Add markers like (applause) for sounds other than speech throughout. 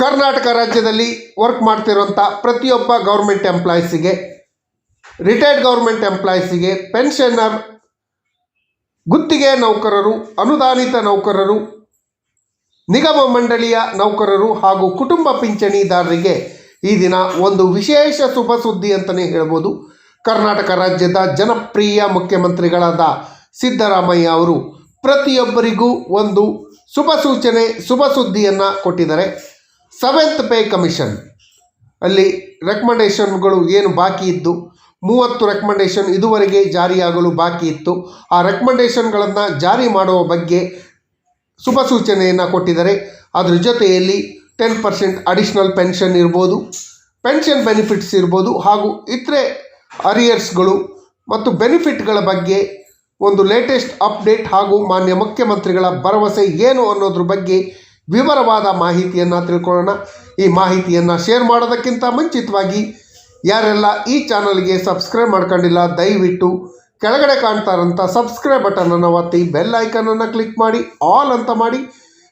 ಕರ್ನಾಟಕ ರಾಜ್ಯದಲ್ಲಿ ವರ್ಕ್ ಮಾಡ್ತಿರುವಂಥ ಪ್ರತಿಯೊಬ್ಬ ಗೌರ್ಮೆಂಟ್ ಎಂಪ್ಲಾಯೀಸಿಗೆ ರಿಟೈರ್ಡ್ ಗೌರ್ಮೆಂಟ್ ಎಂಪ್ಲಾಯೀಸಿಗೆ ಪೆನ್ಷನರ್ ಗುತ್ತಿಗೆ ನೌಕರರು, ಅನುದಾನಿತ ನೌಕರರು, ನಿಗಮ ಮಂಡಳಿಯ ನೌಕರರು ಹಾಗೂ ಕುಟುಂಬ ಪಿಂಚಣಿದಾರರಿಗೆ ಈ ದಿನ ಒಂದು ವಿಶೇಷ ಶುಭ ಸುದ್ದಿ ಅಂತಲೇ ಹೇಳ್ಬೋದು. ಕರ್ನಾಟಕ ರಾಜ್ಯದ ಜನಪ್ರಿಯ ಮುಖ್ಯಮಂತ್ರಿಗಳಾದ ಸಿದ್ದರಾಮಯ್ಯ ಅವರು ಪ್ರತಿಯೊಬ್ಬರಿಗೂ ಒಂದು ಶುಭ ಸೂಚನೆ, ಶುಭ ಸುದ್ದಿಯನ್ನು ಕೊಟ್ಟಿದ್ದಾರೆ. ಸೆವೆಂತ್ ಪೇ ಕಮಿಷನ್ ಅಲ್ಲಿ ರೆಕಮೆಂಡೇಷನ್ಗಳು ಏನು ಬಾಕಿ ಇದ್ದು, ಮೂವತ್ತು ರೆಕಮೆಂಡೇಷನ್ ಇದುವರೆಗೆ ಜಾರಿಯಾಗಲು ಬಾಕಿ ಇತ್ತು. ಆ ರೆಕಮೆಂಡೇಷನ್ಗಳನ್ನು ಜಾರಿ ಮಾಡುವ ಬಗ್ಗೆ ಶುಭ ಸೂಚನೆಯನ್ನು ಕೊಟ್ಟಿದ್ದಾರೆ. ಅದರ ಜೊತೆಯಲ್ಲಿ ಟೆನ್ ಪರ್ಸೆಂಟ್ ಅಡಿಷ್ನಲ್ ಪೆನ್ಷನ್ ಇರ್ಬೋದು ಪೆನ್ಷನ್ ಬೆನಿಫಿಟ್ಸ್ ಇರ್ಬೋದು, ಹಾಗೂ ಇತರೆ ಅರಿಯರ್ಸ್ಗಳು ಮತ್ತು ಬೆನಿಫಿಟ್ಗಳ ಬಗ್ಗೆ ಒಂದು ಲೇಟೆಸ್ಟ್ ಅಪ್ಡೇಟ್ ಹಾಗೂ ಮಾನ್ಯ ಮುಖ್ಯಮಂತ್ರಿಗಳ ಭರವಸೆ ಏನು ಅನ್ನೋದ್ರ ಬಗ್ಗೆ ವಿವರವಾದ ಮಾಹಿತಿಯನ್ನು ತಿಳ್ಕೊಳ್ಳೋಣ. ಈ ಮಾಹಿತಿಯನ್ನು ಶೇರ್ ಮಾಡೋದಕ್ಕಿಂತ ಮುಂಚಿತವಾಗಿ ಯಾರೆಲ್ಲ ಈ ಚಾನಲ್ಗೆ ಸಬ್ಸ್ಕ್ರೈಬ್ ಮಾಡ್ಕೊಂಡಿಲ್ಲ, ದಯವಿಟ್ಟು ಕೆಳಗಡೆ ಕಾಣ್ತಾ ಇರೋಂಥ ಸಬ್ಸ್ಕ್ರೈಬ್ ಬಟನನ್ನು ಒತ್ತಿ ಬೆಲ್ ಐಕನನ್ನು ಕ್ಲಿಕ್ ಮಾಡಿ ಆಲ್ ಅಂತ ಮಾಡಿ.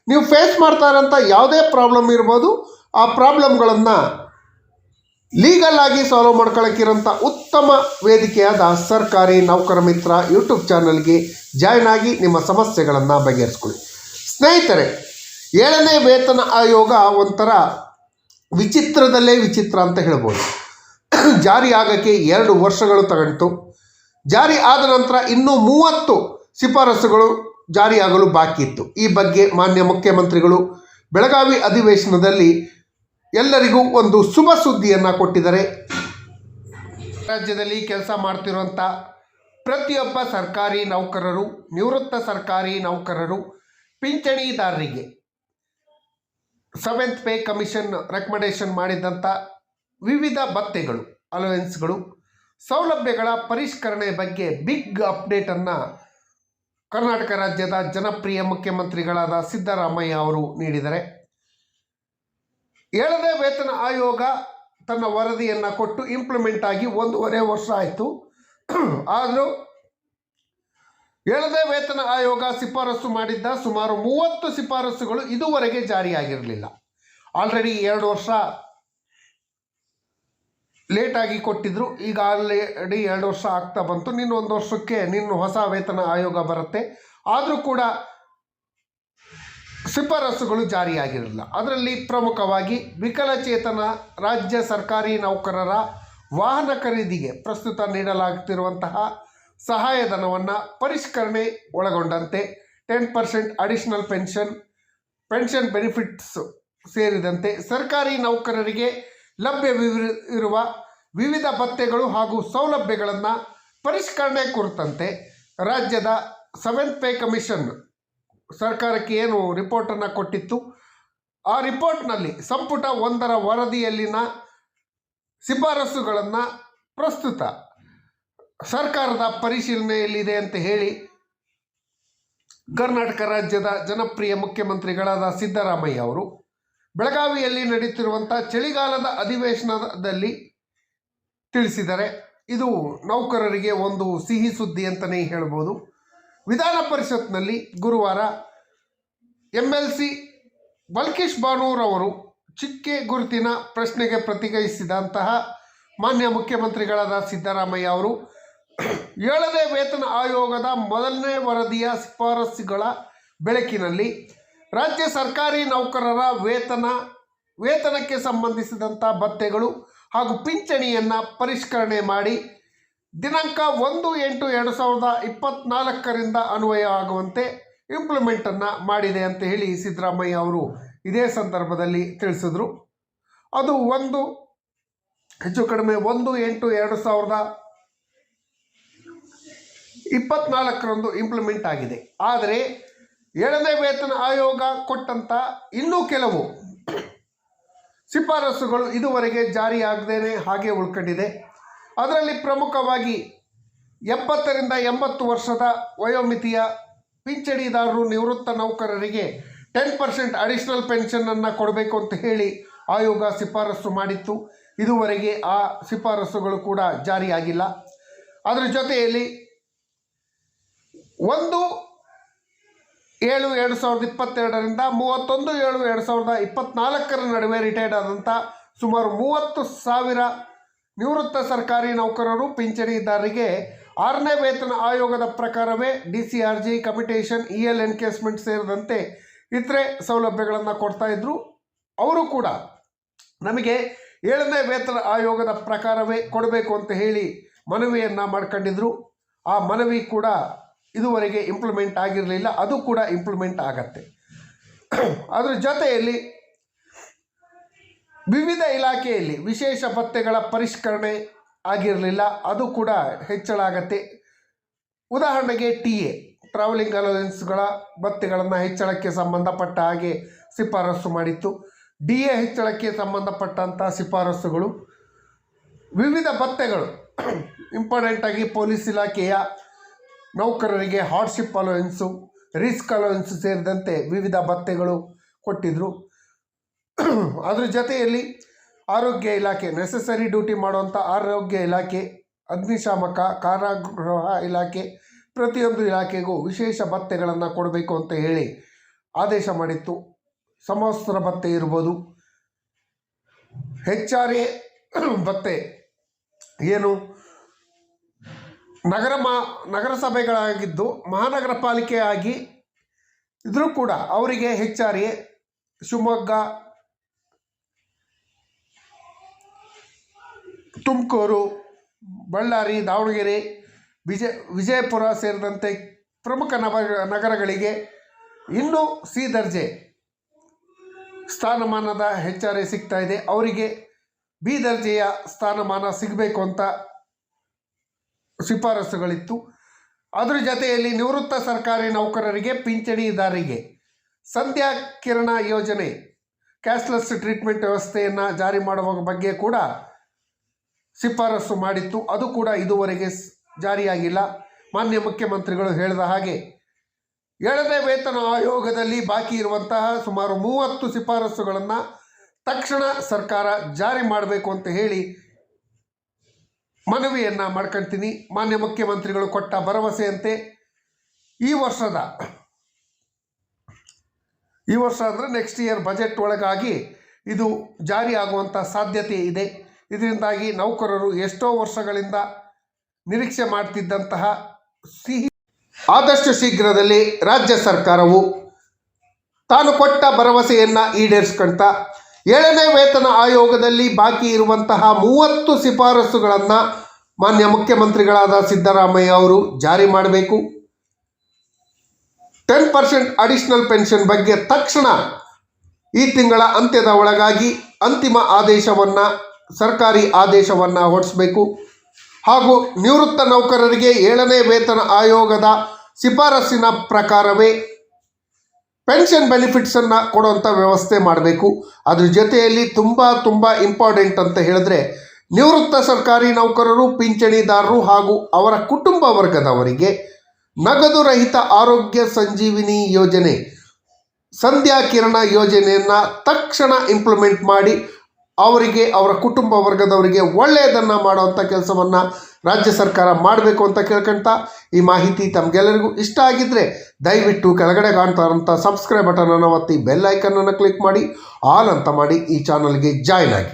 ನೀವು ಫೇಸ್ ಮಾಡ್ತಾ ಇರೋಂಥ ಯಾವುದೇ ಪ್ರಾಬ್ಲಮ್ ಇರ್ಬೋದು, ಆ ಪ್ರಾಬ್ಲಮ್ಗಳನ್ನು ಲೀಗಲ್ ಆಗಿ ಸಾಲ್ವ್ ಮಾಡ್ಕೊಳ್ಳೋಕ್ಕಿರೋಂಥ ಉತ್ತಮ ವೇದಿಕೆಯಾದ ಸರ್ಕಾರಿ ನೌಕರ ಮಿತ್ರ ಯೂಟ್ಯೂಬ್ ಚಾನಲ್ಗೆ ಜಾಯ್ನ್ ಆಗಿ ನಿಮ್ಮ ಸಮಸ್ಯೆಗಳನ್ನು ಬಗೆಹರಿಸ್ಕೊಳ್ಳಿ. ಸ್ನೇಹಿತರೆ ಏಳನೇ ವೇತನ ಆಯೋಗ ಒಂಥರ ವಿಚಿತ್ರದಲ್ಲೇ ವಿಚಿತ್ರ ಅಂತ ಹೇಳ್ಬೋದು. ಜಾರಿ ಆಗೋಕ್ಕೆ ಎರಡು ವರ್ಷಗಳು ತಗೊಂಡು ಜಾರಿ ಆದ ನಂತರ ಇನ್ನೂ ಮೂವತ್ತು ಶಿಫಾರಸುಗಳು ಜಾರಿಯಾಗಲು ಬಾಕಿ ಇತ್ತು. ಈ ಬಗ್ಗೆ ಮಾನ್ಯ ಮುಖ್ಯಮಂತ್ರಿಗಳು ಬೆಳಗಾವಿ ಅಧಿವೇಶನದಲ್ಲಿ ಎಲ್ಲರಿಗೂ ಒಂದು ಶುಭ ಸುದ್ದಿಯನ್ನು ಕೊಟ್ಟಿದ್ದಾರೆ. ರಾಜ್ಯದಲ್ಲಿ ಕೆಲಸ ಮಾಡ್ತಿರುವಂಥ ಪ್ರತಿಯೊಬ್ಬ ಸರ್ಕಾರಿ ನೌಕರರು, ನಿವೃತ್ತ ಸರ್ಕಾರಿ ನೌಕರರು, ಪಿಂಚಣಿದಾರರಿಗೆ ಸೆವೆಂತ್ ಪೇ ಕಮಿಷನ್ ರೆಕಮೆಂಡೇಷನ್ ಮಾಡಿದಂಥ ವಿವಿಧ ಭತ್ಯೆಗಳು ಅಲವೆನ್ಸ್ಗಳು ಸೌಲಭ್ಯಗಳ ಪರಿಷ್ಕರಣೆ ಬಗ್ಗೆ ಬಿಗ್ ಅಪ್ಡೇಟನ್ನು ಕರ್ನಾಟಕ ರಾಜ್ಯದ ಜನಪ್ರಿಯ ಮುಖ್ಯಮಂತ್ರಿಗಳಾದ ಸಿದ್ದರಾಮಯ್ಯ ಅವರು ನೀಡಿದ್ದಾರೆ ಏಳನೇ ವೇತನ ಆಯೋಗ ತನ್ನ ವರದಿಯನ್ನು ಕೊಟ್ಟು ಇಂಪ್ಲಿಮೆಂಟ್ ಆಗಿ ಒಂದೂವರೆ ವರ್ಷ ಆಯಿತು. (clears throat) ಆದರೂ ಏಳನೇ ವೇತನ ಆಯೋಗ ಶಿಫಾರಸು ಮಾಡಿದ್ದ ಸುಮಾರು ಮೂವತ್ತು ಶಿಫಾರಸುಗಳು ಇದುವರೆಗೆ ಜಾರಿಯಾಗಿರಲಿಲ್ಲ. ಆಲ್ರೆಡಿ ಎರಡು ವರ್ಷ ಲೇಟಾಗಿ ಕೊಟ್ಟಿದ್ರು. ಈಗ ಆಲ್ರೆಡಿ ಎರಡು ವರ್ಷ ಆಗ್ತಾ ಬಂತು. ನಿನ್ನ ಒಂದು ವರ್ಷಕ್ಕೆ ನಿನ್ನ ಹೊಸ ವೇತನ ಆಯೋಗ ಬರುತ್ತೆ. ಆದರೂ ಕೂಡ ಶಿಫಾರಸುಗಳು ಜಾರಿಯಾಗಿರಲಿಲ್ಲ. ಅದರಲ್ಲಿ ಪ್ರಮುಖವಾಗಿ ವಿಕಲಚೇತನ ರಾಜ್ಯ ಸರ್ಕಾರಿ ನೌಕರರ ವಾಹನ ಖರೀದಿಗೆ ಪ್ರಸ್ತುತ ನೀಡಲಾಗುತ್ತಿರುವಂತಹ ಸಹಾಯಧನವನ್ನು ಪರಿಷ್ಕರಣೆ ಒಳಗೊಂಡಂತೆ ten percent additional pension pension benefits ಸೇರಿದಂತೆ ಸರ್ಕಾರಿ ನೌಕರರಿಗೆ ಲಭ್ಯವಿರುವ ವಿವಿಧ ಭತ್ಯೆಗಳು ಹಾಗೂ ಸೌಲಭ್ಯಗಳನ್ನು ಪರಿಷ್ಕರಣೆ ಕುರಿತಂತೆ ರಾಜ್ಯದ ಸೆವೆಂತ್ ಪೇ ಕಮಿಷನ್ ಸರ್ಕಾರಕ್ಕೆ ಏನು ರಿಪೋರ್ಟನ್ನು ಕೊಟ್ಟಿತ್ತು? ಆ ರಿಪೋರ್ಟ್ನಲ್ಲಿ ಸಂಪುಟ ಒಂದರ ವರದಿಯಲ್ಲಿನ ಶಿಫಾರಸುಗಳನ್ನು ಪ್ರಸ್ತುತ ಸರ್ಕಾರದ ಪರಿಶೀಲನೆಯಲ್ಲಿದೆ ಅಂತ ಹೇಳಿ ಕರ್ನಾಟಕ ರಾಜ್ಯದ ಜನಪ್ರಿಯ ಮುಖ್ಯಮಂತ್ರಿಗಳಾದ ಸಿದ್ದರಾಮಯ್ಯ ಅವರು ಬೆಳಗಾವಿಯಲ್ಲಿ ನಡೆಯುತ್ತಿರುವಂಥ ಚಳಿಗಾಲದ ಅಧಿವೇಶನದಲ್ಲಿ ತಿಳಿಸಿದರೆ ಇದು ನೌಕರರಿಗೆ ಒಂದು ಸಿಹಿ ಸುದ್ದಿ ಅಂತಲೇ ಹೇಳ್ಬೋದು. ವಿಧಾನ ಪರಿಷತ್ನಲ್ಲಿ ಗುರುವಾರ ಎಂ ಎಲ್ ಸಿ ಬಲ್ಕೇಶ್ ಬಾನೂರವರು ಚಿಕ್ಕೆ ಗುರುತಿನ ಪ್ರಶ್ನೆಗೆ ಪ್ರತಿಕ್ರಿಯಿಸಿದಂತಹ ಮಾನ್ಯ ಮುಖ್ಯಮಂತ್ರಿಗಳಾದ ಸಿದ್ದರಾಮಯ್ಯ ಅವರು ಏಳನೇ ವೇತನ ಆಯೋಗದ ಮೊದಲನೇ ವರದಿಯ ಶಿಫಾರಸುಗಳ ಬೆಳಕಿನಲ್ಲಿ ರಾಜ್ಯ ಸರ್ಕಾರಿ ನೌಕರರ ವೇತನ, ವೇತನಕ್ಕೆ ಸಂಬಂಧಿಸಿದಂಥ ಭತ್ಯೆಗಳು ಹಾಗೂ ಪಿಂಚಣಿಯನ್ನು ಪರಿಷ್ಕರಣೆ ಮಾಡಿ ದಿನಾಂಕ ಒಂದು ಎಂಟು ಎರಡು ಸಾವಿರದ ಇಪ್ಪತ್ನಾಲ್ಕರಿಂದ ಅನ್ವಯ ಆಗುವಂತೆ ಇಂಪ್ಲಿಮೆಂಟನ್ನು ಮಾಡಿದೆ ಅಂತ ಹೇಳಿ ಸಿದ್ದರಾಮಯ್ಯ ಅವರು ಇದೇ ಸಂದರ್ಭದಲ್ಲಿ ತಿಳಿಸಿದರು. ಅದು ಒಂದು, ಹೆಚ್ಚು ಕಡಿಮೆ ಒಂದು ಎಂಟು ಎರಡು ಸಾವಿರದ ಇಪ್ಪತ್ನಾಲ್ಕರಂದು ಇಂಪ್ಲಿಮೆಂಟ್ ಆಗಿದೆ. ಆದರೆ ಏಳನೇ ವೇತನ ಆಯೋಗ ಕೊಟ್ಟಂಥ ಇನ್ನೂ ಕೆಲವು ಶಿಫಾರಸುಗಳು ಇದುವರೆಗೆ ಜಾರಿಯಾಗದೇನೆ ಹಾಗೆ ಉಳ್ಕೊಂಡಿದೆ. ಅದರಲ್ಲಿ ಪ್ರಮುಖವಾಗಿ ಎಪ್ಪತ್ತರಿಂದ ಎಂಬತ್ತು ವರ್ಷದ ವಯೋಮಿತಿಯ ಪಿಂಚಣಿದಾರರು ನಿವೃತ್ತ ನೌಕರರಿಗೆ ಟೆನ್ ಪರ್ಸೆಂಟ್ ಅಡಿಷನಲ್ ಪೆನ್ಷನನ್ನು ಕೊಡಬೇಕು ಅಂತ ಹೇಳಿ ಆಯೋಗ ಶಿಫಾರಸು ಮಾಡಿತ್ತು. ಇದುವರೆಗೆ ಆ ಶಿಫಾರಸುಗಳು ಕೂಡ ಜಾರಿಯಾಗಿಲ್ಲ. ಅದರ ಜೊತೆಯಲ್ಲಿ ಒಂದು ಏಳು ಎರಡು ಸಾವಿರದ ಇಪ್ಪತ್ತೆರಡರಿಂದ ಮೂವತ್ತೊಂದು ಏಳು ಎರಡು ಸಾವಿರದ ಇಪ್ಪತ್ತ್ನಾಲ್ಕರ ನಡುವೆ ರಿಟೈರ್ಡ್ ಆದಂಥ ಸುಮಾರು ಮೂವತ್ತು ಸಾವಿರ ನಿವೃತ್ತ ಸರ್ಕಾರಿ ನೌಕರರು, ಪಿಂಚಣಿದಾರರಿಗೆ ಆರನೇ ವೇತನ ಆಯೋಗದ ಪ್ರಕಾರವೇ D C R G commutation E L encashment ಸೇರಿದಂತೆ ಇತರೆ ಸೌಲಭ್ಯಗಳನ್ನು ಕೊಡ್ತಾ ಇದ್ದರು ಅವರು ಕೂಡ ನಮಗೆ ಏಳನೇ ವೇತನ ಆಯೋಗದ ಪ್ರಕಾರವೇ ಕೊಡಬೇಕು ಅಂತ ಹೇಳಿ ಮನವಿಯನ್ನು ಮಾಡ್ಕೊಂಡಿದ್ರು. ಆ ಮನವಿ ಕೂಡ ಇದುವರೆಗೆ ಇಂಪ್ಲಿಮೆಂಟ್ ಆಗಿರಲಿಲ್ಲ, ಅದು ಕೂಡ ಇಂಪ್ಲಿಮೆಂಟ್ ಆಗತ್ತೆ. ಅದರ ಜೊತೆಯಲ್ಲಿ ವಿವಿಧ ಇಲಾಖೆಯಲ್ಲಿ ವಿಶೇಷ ಪತ್ತೆಗಳ ಪರಿಷ್ಕರಣೆ ಆಗಿರಲಿಲ್ಲ, ಅದು ಕೂಡ ಹೆಚ್ಚಳ ಆಗತ್ತೆ. ಉದಾಹರಣೆಗೆ ಟಿ ಎ ಟ್ರಾವೆಲಿಂಗ್ ಅಲವೆನ್ಸ್ಗಳ ಭತ್ತೆಗಳನ್ನು ಹೆಚ್ಚಳಕ್ಕೆ ಸಂಬಂಧಪಟ್ಟ ಹಾಗೆ ಶಿಫಾರಸು ಮಾಡಿತ್ತು. ಡಿ ಎ ಹೆಚ್ಚಳಕ್ಕೆ ಸಂಬಂಧಪಟ್ಟಂಥ ಶಿಫಾರಸುಗಳು. ವಿವಿಧ ಭತ್ತೆಗಳು (coughs) ಇಂಪಾರ್ಟೆಂಟಾಗಿ ಪೊಲೀಸ್ ಇಲಾಖೆಯ ನೌಕರರಿಗೆ ಹಾರ್ಡ್ಶಿಪ್ ಅಲೋಯೆನ್ಸು ರಿಸ್ಕ್ ಅಲೋಯೆನ್ಸು ಸೇರಿದಂತೆ ವಿವಿಧ ಭತ್ತೆಗಳು ಕೊಟ್ಟಿದ್ದರು ಅದ್ರ ಜೊತೆಯಲ್ಲಿ ಆರೋಗ್ಯ ಇಲಾಖೆ ನೆಸೆಸರಿ ಡ್ಯೂಟಿ ಮಾಡುವಂಥ ಆರೋಗ್ಯ ಇಲಾಖೆ, ಅಗ್ನಿಶಾಮಕ, ಕಾರಾಗೃಹ ಇಲಾಖೆ, ಪ್ರತಿಯೊಂದು ಇಲಾಖೆಗೂ ವಿಶೇಷ ಭತ್ತೆಗಳನ್ನು ಕೊಡಬೇಕು ಅಂತ ಹೇಳಿ ಆದೇಶ ಮಾಡಿತ್ತು. ಸಮವಸ್ತ್ರ ಭತ್ತೆ ಇರ್ಬೋದು. ಎ ಭತ್ಯೆ ಏನು? ನಗರ ಮಾ, ನಗರಸಭೆಗಳಾಗಿದ್ದು ಮಹಾನಗರ ಪಾಲಿಕೆ ಆಗಿ ಇದ್ರೂ ಕೂಡ ಅವರಿಗೆ ಹೆಚ್ಚಾರಿ ಶಿವಮೊಗ್ಗ, ತುಮಕೂರು, ಬಳ್ಳಾರಿ, ದಾವಣಗೆರೆ ವಿಜಯ ವಿಜಯಪುರ ಸೇರಿದಂತೆ ಪ್ರಮುಖ ನಗರ ನಗರಗಳಿಗೆ ಇನ್ನೂ ಸಿ ದರ್ಜೆ ಸ್ಥಾನಮಾನದ ಹೆಚ್ಚಾರೆ ಸಿಗ್ತಾ ಇದೆ. ಅವರಿಗೆ ಬಿ ದರ್ಜೆಯ ಸ್ಥಾನಮಾನ ಸಿಗಬೇಕು ಅಂತ ಶಿಫಾರಸುಗಳಿತ್ತು. ಅದರ ಜೊತೆಯಲ್ಲಿ ನಿವೃತ್ತ ಸರ್ಕಾರಿ ನೌಕರರಿಗೆ ಪಿಂಚಣಿದಾರರಿಗೆ ಸಂಧ್ಯಾ ಕಿರಣ ಯೋಜನೆ, ಕ್ಯಾಶ್ಲೆಸ್ ಟ್ರೀಟ್ಮೆಂಟ್ ವ್ಯವಸ್ಥೆಯನ್ನು ಜಾರಿ ಮಾಡುವ ಬಗ್ಗೆ ಕೂಡ ಶಿಫಾರಸು ಮಾಡಿತ್ತು. ಅದು ಕೂಡ ಇದುವರೆಗೆ ಜಾರಿಯಾಗಿಲ್ಲ. ಮಾನ್ಯ ಮುಖ್ಯಮಂತ್ರಿಗಳು ಹೇಳಿದ ಹಾಗೆ ಏಳನೇ ವೇತನ ಆಯೋಗದಲ್ಲಿ ಬಾಕಿ ಇರುವಂತಹ ಸುಮಾರು ಮೂವತ್ತು ಶಿಫಾರಸುಗಳನ್ನು ತಕ್ಷಣ ಸರ್ಕಾರ ಜಾರಿ ಮಾಡಬೇಕು ಅಂತ ಹೇಳಿ ಮನವಿಯನ್ನು ಮಾಡ್ಕೊಳ್ತೀನಿ ಮಾನ್ಯ ಮುಖ್ಯಮಂತ್ರಿಗಳು ಕೊಟ್ಟ ಭರವಸೆಯಂತೆ ಈ ವರ್ಷದ, ಈ ವರ್ಷ ಅಂದರೆ ನೆಕ್ಸ್ಟ್ ಇಯರ್ ಬಜೆಟ್ ಒಳಗಾಗಿ ಇದು ಜಾರಿ ಆಗುವಂಥ ಸಾಧ್ಯತೆ ಇದೆ. ಇದರಿಂದಾಗಿ ನೌಕರರು ಎಷ್ಟೋ ವರ್ಷಗಳಿಂದ ನಿರೀಕ್ಷೆ ಮಾಡ್ತಿದ್ದಂತಹ ಸಿಹಿ ಆದಷ್ಟು ಶೀಘ್ರದಲ್ಲಿ ರಾಜ್ಯ ಸರ್ಕಾರವು ತಾನು ಕೊಟ್ಟ ಭರವಸೆಯನ್ನು ಈಡೇರಿಸ್ಕೊಂತ ಏಳನೇ ವೇತನ ಆಯೋಗದಲ್ಲಿ ಬಾಕಿ ಇರುವಂತಹ ಮೂವತ್ತು ಶಿಫಾರಸುಗಳನ್ನು ಮಾನ್ಯ ಮುಖ್ಯಮಂತ್ರಿಗಳಾದ ಸಿದ್ದರಾಮಯ್ಯ ಅವರು ಜಾರಿ ಮಾಡಬೇಕು. ಟೆನ್ ಪರ್ಸೆಂಟ್ ಅಡಿಷನಲ್ ಪೆನ್ಷನ್ ಬಗ್ಗೆ ತಕ್ಷಣ ಈ ತಿಂಗಳ ಅಂತ್ಯದ ಒಳಗಾಗಿ ಅಂತಿಮ ಆದೇಶವನ್ನು, ಸರ್ಕಾರಿ ಆದೇಶವನ್ನು ಹೊರಡಿಸಬೇಕು. ಹಾಗೂ ನಿವೃತ್ತ ನೌಕರರಿಗೆ ಏಳನೇ ವೇತನ ಆಯೋಗದ ಶಿಫಾರಸ್ಸಿನ ಪ್ರಕಾರವೇ ಪೆನ್ಷನ್ ಬೆನಿಫಿಟ್ಸನ್ನು ಕೊಡುವಂಥ ವ್ಯವಸ್ಥೆ ಮಾಡಬೇಕು. ಅದ್ರ ಜೊತೆಯಲ್ಲಿ ತುಂಬ ತುಂಬ ಇಂಪಾರ್ಟೆಂಟ್ ಅಂತ ಹೇಳಿದ್ರೆ, ನಿವೃತ್ತ ಸರ್ಕಾರಿ ನೌಕರರು, ಪಿಂಚಣಿದಾರರು ಹಾಗೂ ಅವರ ಕುಟುಂಬ ವರ್ಗದವರಿಗೆ ನಗದು ರಹಿತ ಆರೋಗ್ಯ ಸಂಜೀವಿನಿ ಯೋಜನೆ ಸಂಧ್ಯಾ ಕಿರಣ ಯೋಜನೆಯನ್ನು ತಕ್ಷಣ ಇಂಪ್ಲಿಮೆಂಟ್ ಮಾಡಿ ಅವರಿಗೆ, ಅವರ ಕುಟುಂಬ ವರ್ಗದವರಿಗೆ ಒಳ್ಳೆಯದನ್ನು ಮಾಡುವಂಥ ಕೆಲಸವನ್ನು ರಾಜ್ಯ ಸರ್ಕಾರ ಮಾಡಬೇಕು ಅಂತ ಕೇಳ್ಕೊಳ್ತಾ ಈ ಮಾಹಿತಿ ತಮಗೆಲ್ಲರಿಗೂ ಇಷ್ಟ ಆಗಿದ್ದರೆ ದಯವಿಟ್ಟು ಕೆಳಗಡೆ ಕಾಣ್ತಾ ಇರೋಂಥ ಸಬ್ಸ್ಕ್ರೈಬ್ ಬಟನನ್ನು ಒತ್ತಿ ಬೆಲ್ ಐಕನನ್ನು ಕ್ಲಿಕ್ ಮಾಡಿ ಆಲ್ ಅಂತ ಮಾಡಿ ಈ ಚಾನಲ್ಗೆ ಜಾಯ್ನ್ ಆಗಿ.